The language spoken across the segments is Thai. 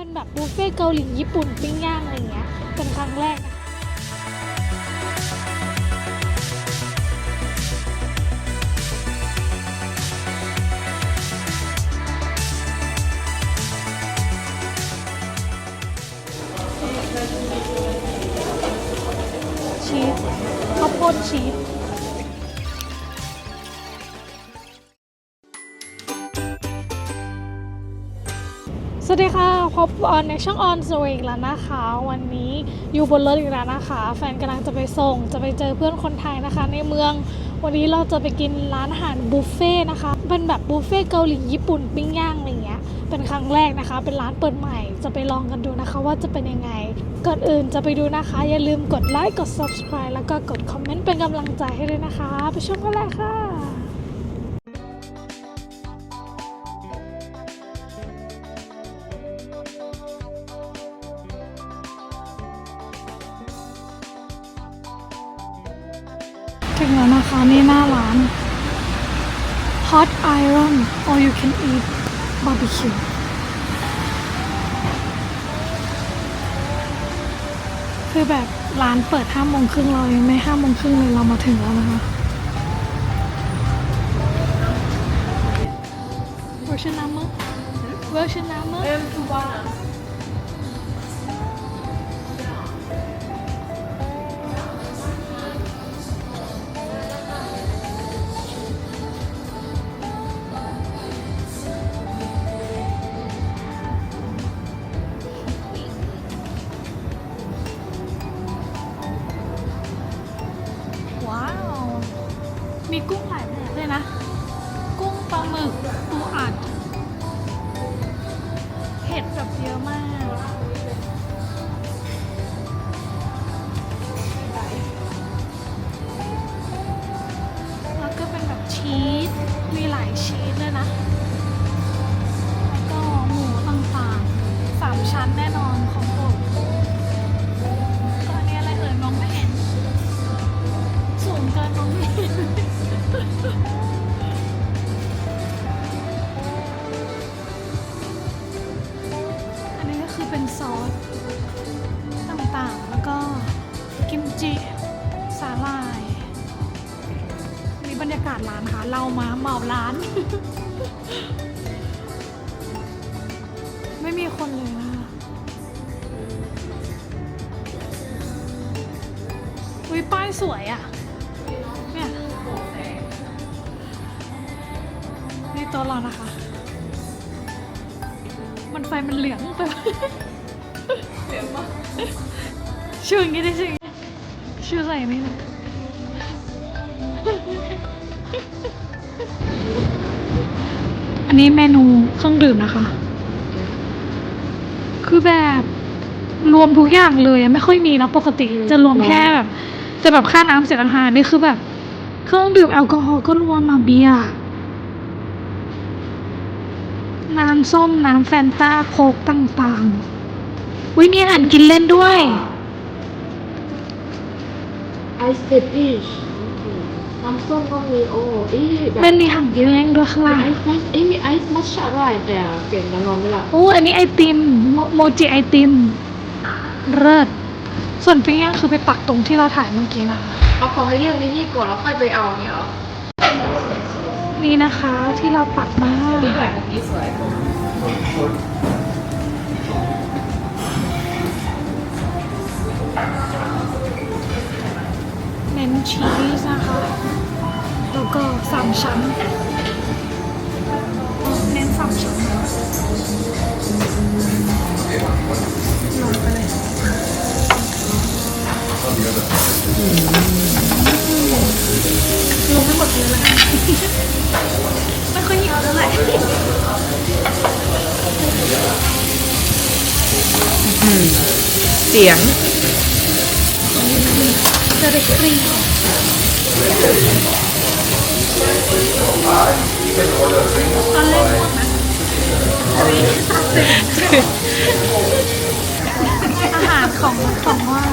เป็นแบบบุฟเฟ่เกาหลีญี่ปุ่นปิ้งย่างอะไรเงี้ยเป็นครั้งแรกชีสข้าวโพดชีส สวัสดีค่ะ พบออนในช่องออนสวีอีกแล้วนะคะ วันนี้อยู่บนรถอีกแล้วนะคะ แฟนกำลังจะไปส่ง จะไปเจอเพื่อนคนไทยนะคะ ในเมือง วันนี้เราจะไปกินร้านอาหารบุฟเฟ่ต์นะคะ เป็นแบบบุฟเฟ่ต์เกาหลีญี่ปุ่นปิ้งย่างอะไรเงี้ย เป็นครั้งแรกนะคะ เป็นร้านเปิดใหม่ จะไปลองกันดูนะคะว่าจะเป็นยังไง ก่อนอื่นจะไปดูนะคะ อย่าลืมกดไลค์ กด subscribe แล้วก็กดคอมเมนต์เป็นกำลังใจให้ด้วยนะคะ ไปชมกันเลยค่ะะนี่หน้าร้าน Hot Iron All You Can Eat Barbecue คือแบบร้านเปิดห้าโมงครึ่งเรายังไม่ห้าโมงครึ่งเลยเรามาถึงแล้วนะคะ Welchen Name? Welchen Name? Ähm, Tubana. มีกุ้ง มาเหมาร้าน ไม่มีคนเลยนะคะอุ้ยป้ายสวยอะ เนี่ยนี่โตัวเรานะคะ มันไฟมันเหลืองไปชื่ออย่างนี้ได้ชื่ออย่างนี้ชื่ออะไรนี่นะ อันนี้เมนูเครื่องดื่มนะคะ คือแบบรวมทุกอย่างเลยไม่ค่อยมีนะปกติ จะรวมแค่แบบจะแบบค่าน้ำเสียอาหารนี่คือแบบ เครื่องดื่มแอลกอฮอล์ก็รวมมาเบียร์น้ำส้มน้ำแฟนตาโค้กต่างๆวิมีอาหารกินเล่นด้วยไอซ์เบบี้ น้ำส้มก็มีโอ้เอ๊ะแบบมันมีอาหารกินเล่นด้วยข้างล่างไอซ์มัชเอ๊ะมีไอซ์มัชชาด้วยแต่เปลี่ยนกันนอนไม่หลับโอ้อันนี้ไอติมโมโมจิไอติมเลิศส่วนปิ้งย่างคือไปปักตรงที่เราถ่ายเมื่อกี้นะคะเอาของให้เรียกนี่นี่ก่อนแล้วค่อยไปเอาเนี่ยเหรอนี่นะคะที่เราปักมานี่แบบนี้สวย ชีสนะคะ แล้วก็สามชั้น เน้นสามชั้นลงไปเลยลงไม่หมดเลยแล้วกันไม่ค่อยหิวเท่าไหร่เสียง จะได้กรีตอนล่นง่วงนะอาหารของของว่าง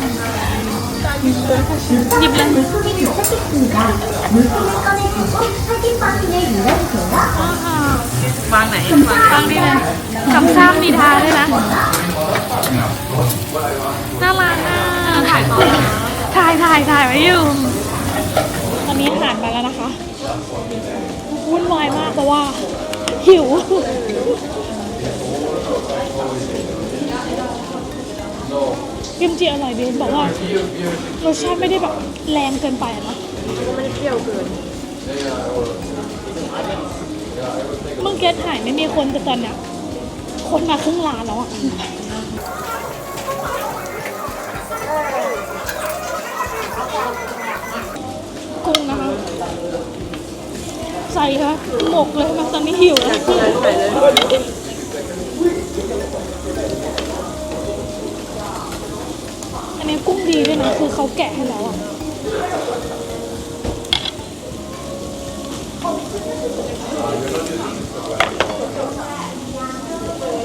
หยิบเลยวางไหนวางนี่เลยคำสร้างนิทานด้ไหมะน่ารักน่าถ่ายต่อ ถ่ายถ่ายถ่ายไว้อยู่ตอนนี้อาหารมาแล้วนะคะวุ่นวายมากเพราะว่า หิวกิมจิอร่อยดีบอกว่ารสชาติไม่ได้แบบแรงเกินไปอะเนอะก็ไม่ได้เปรี้ยวเกินเมื่อกี้ถ่ายไม่มีคนแต่ตอนเนี้ยคนมาครึ่งร้านแล้วอะ ใส่ค่ะหมกเลยมันตอนนี้หิวแล้วใส่เลยอันนี้กุ้งดีด้วยนะคือเขาแกะให้แล้วอะ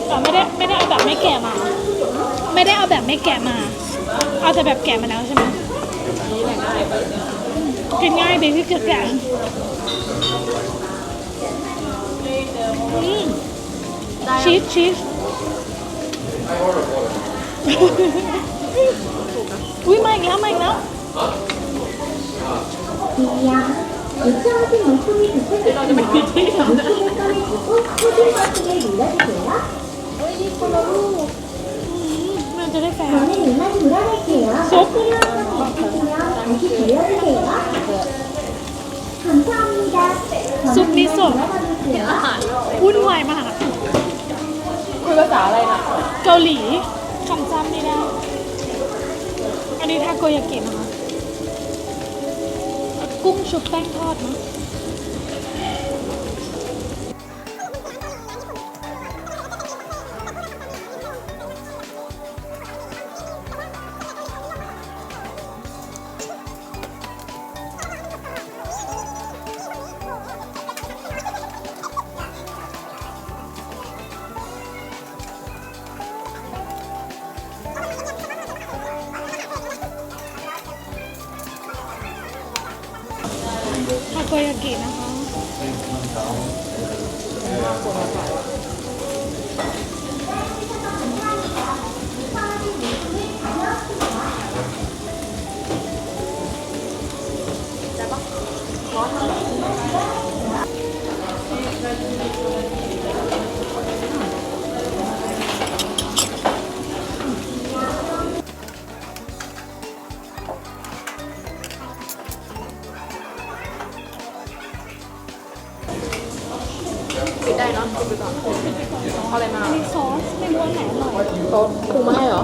แต่ไม่ได้ไม่ได้เอาแบบไม่แกะมา ไม่ได้เอาแบบไม่แกะมา เอาแต่แบบแกะมาแล้วใช่ไหมกินง่ายดีที่เกิดแกะอืมชีสชีสอุ้ยม หูอาหารวุ่นวายมากคุยภาษาอะไรนะเกาหลีคำจำไม่ได้ อันนี้ทาโกยากินะคะ กุ้งชุบแป้งทอดนะ ทา เขาปรุงมาให้เหรอ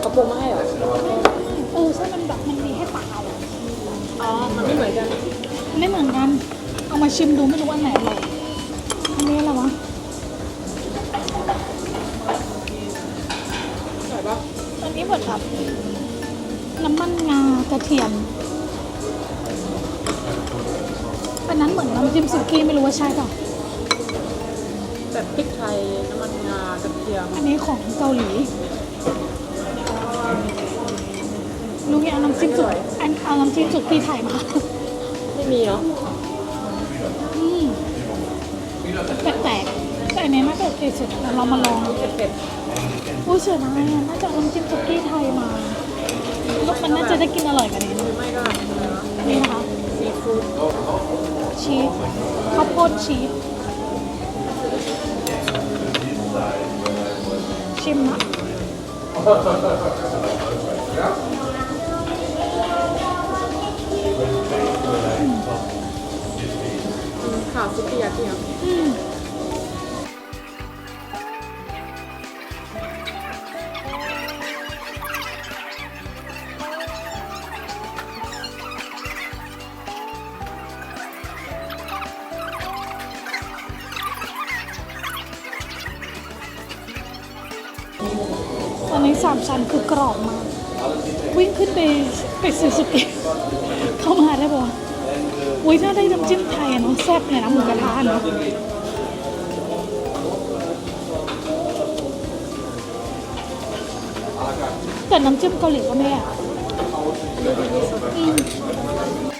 เขาปรุงมาให้เหรอเออใช่มันแบบมันมีให้เปล่าอะอ๋อมันไม่เหมือนกันไม่เหมือนกัน เอามาชิมดูไม่รู้อันไหนอร่อยอันนี้อะไรวะใส่ปะอันนี้เหมือนแบบน้ำมันงากระเทียมอันนั้นเหมือนน้ำจิ้มซุกี้ไม่รู้ว่าใช่เปล่า แบบพริกไทยน้ำมันงากระเทียมอันนี้ของเกาหลีลุงอยากเอาน้ำจิ้มสุกอันเอาน้ำจิ้มสุกี้ไทยมาไม่มีเนาะอืมแปลกๆแต่อันนี้น่าจะโอเคสุดเดี๋ยวเรามาลองเผ็ดอู้เสียดายอะน่าจะเอาน้ำจิ้มสุกี้ไทยมาแล้วมันน่าจะได้กินอร่อยกว่านี้ๆหรือไม่ก็อะไรวะนี่นะคะซีฟู้ดชีสข้าวโพดชีส มนะอืมข่าวซุกี้ยากิอะ สามชั้นคือกรอบมาก วิ่งขึ้นไปไปซื้อสุกี้เข้ามาได้ปะวะอุ้ยถ้าได้น้ำจิ้มไทยอะเนาะแซ่บเลยนะหมูกระทะเนาะแต่น้ำจิ้มเกาหลีก็ไม่แย่อืม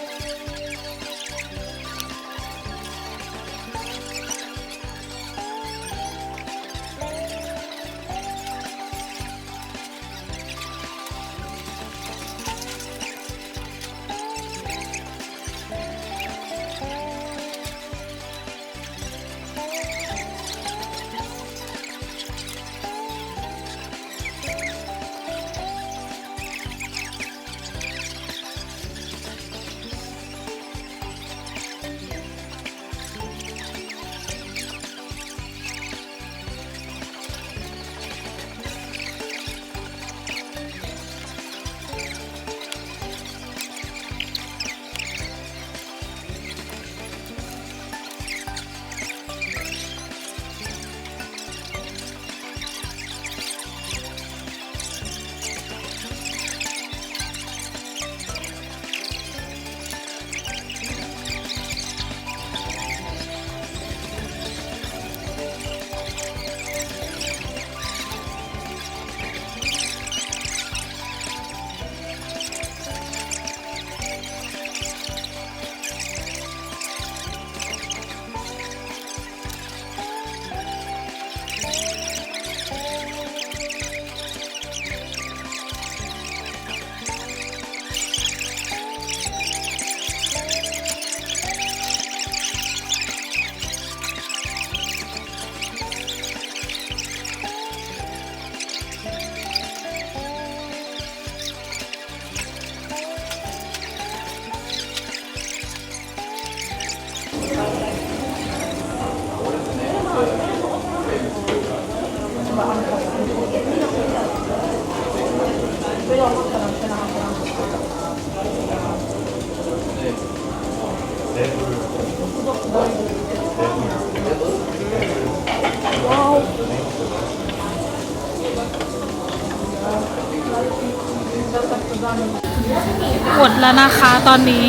หมดแล้วนะคะตอนนี้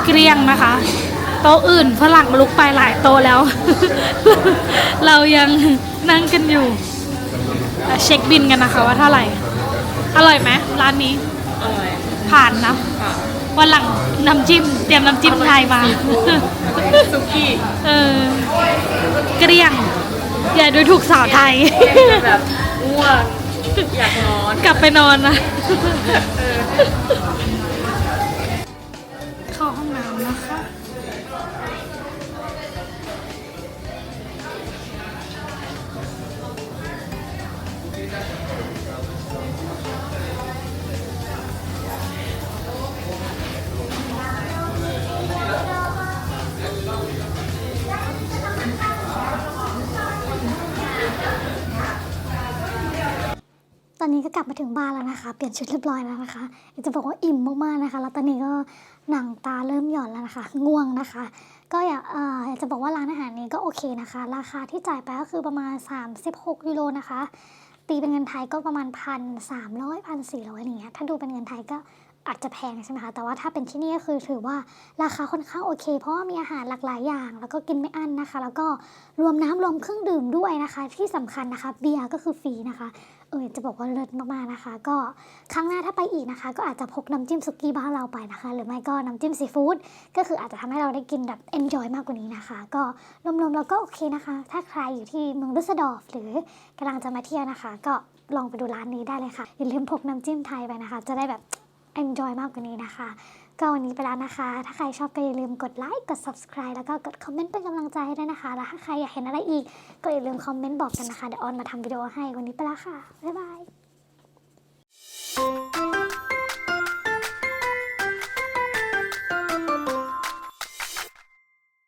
เก ลี้ยงนะคะ โต๊ะอื่นฝรั่งลุกไปหลายโต๊ะแล้ว เรายังนั่งกันอยู่อะเช็คบินกันนะคะว่าเท่าไหร่ อร่อยไหมร้านนี้ อร่อย ผ่านนะค่ะวันหลังน้ำจิ้ม เตรียมน้ำจิ้มไทยมาซุกี้เออเกลี้ยง อย่าดูถูกสาวไทยแบบง่วงอยากนอน กลับไปนอนนะ ลับมาถึงบ้านแล้วนะคะ เปลี่ยนชุดเรียบร้อยแล้วนะคะอยากจะบอกว่าอิ่มมากๆนะคะ แล้วตอนนี้ก็หนังตาเริ่มหย่อนแล้วนะคะ ง่วงนะคะ ก็อยากเอ่ออยากจะบอกว่าร้านอาหารนี้ก็โอเคนะคะ ราคาที่จ่ายไปก็คือประมาณ 36ยูโรนะคะ ตีเป็นเงินไทยก็ประมาณพันสามร้อยพันสี่ร้อยอย่างเงี้ยถ้าดูเป็นเงินไทยก็อาจจะแพงใช่ไหมคะ แต่ว่าถ้าเป็นที่นี่ก็คือถือว่าราคาค่อนข้างโอเค เพราะว่ามีอาหารหลากหลายอย่าง แล้วก็กินไม่อั้นนะคะ แล้วก็รวมน้ำรวมเครื่องดื่มด้วยนะคะ ที่สำคัญนะคะ เบียร์ก็คือฟรีนะคะ เออจะบอกว่าเลิศมากๆนะคะ ก็ครั้งหน้าถ้าไปอีกนะคะ ก็อาจจะพกน้ำจิ้มสุกี้บ้านเราไปนะคะ หรือไม่ก็น้ำจิ้มซีฟู้ดก็คืออาจจะทำให้เราได้กินแบบ enjoy มากกว่านี้นะคะ ก็รวมๆแล้วก็โอเคนะคะ ถ้าใครอยู่ที่เมืองดุสเดอร์ฟหรือกำลังจะมาเที่ยวนะคะ ก็ลองไปดูร้านนี้ได้เลยค่ะอย่าลืมพกน้ำจิ้มไทยไปนะคะ จะได้แบบ enjoy มากกว่านี้นะคะ ก็วันนี้ไปแล้วนะคะ ถ้าใครชอบก็อย่าลืมกดไลค์กด subscribe แล้วก็กดคอมเมนต์เป็นกำลังใจให้ด้วยนะคะ แล้วถ้าใครอยากเห็นอะไรอีก ก็อย่าลืมคอมเมนต์บอกกันนะคะ เดี๋ยวออนมาทำวิดีโอให้วันนี้ไปแล้วค่ะ บ๊ายบาย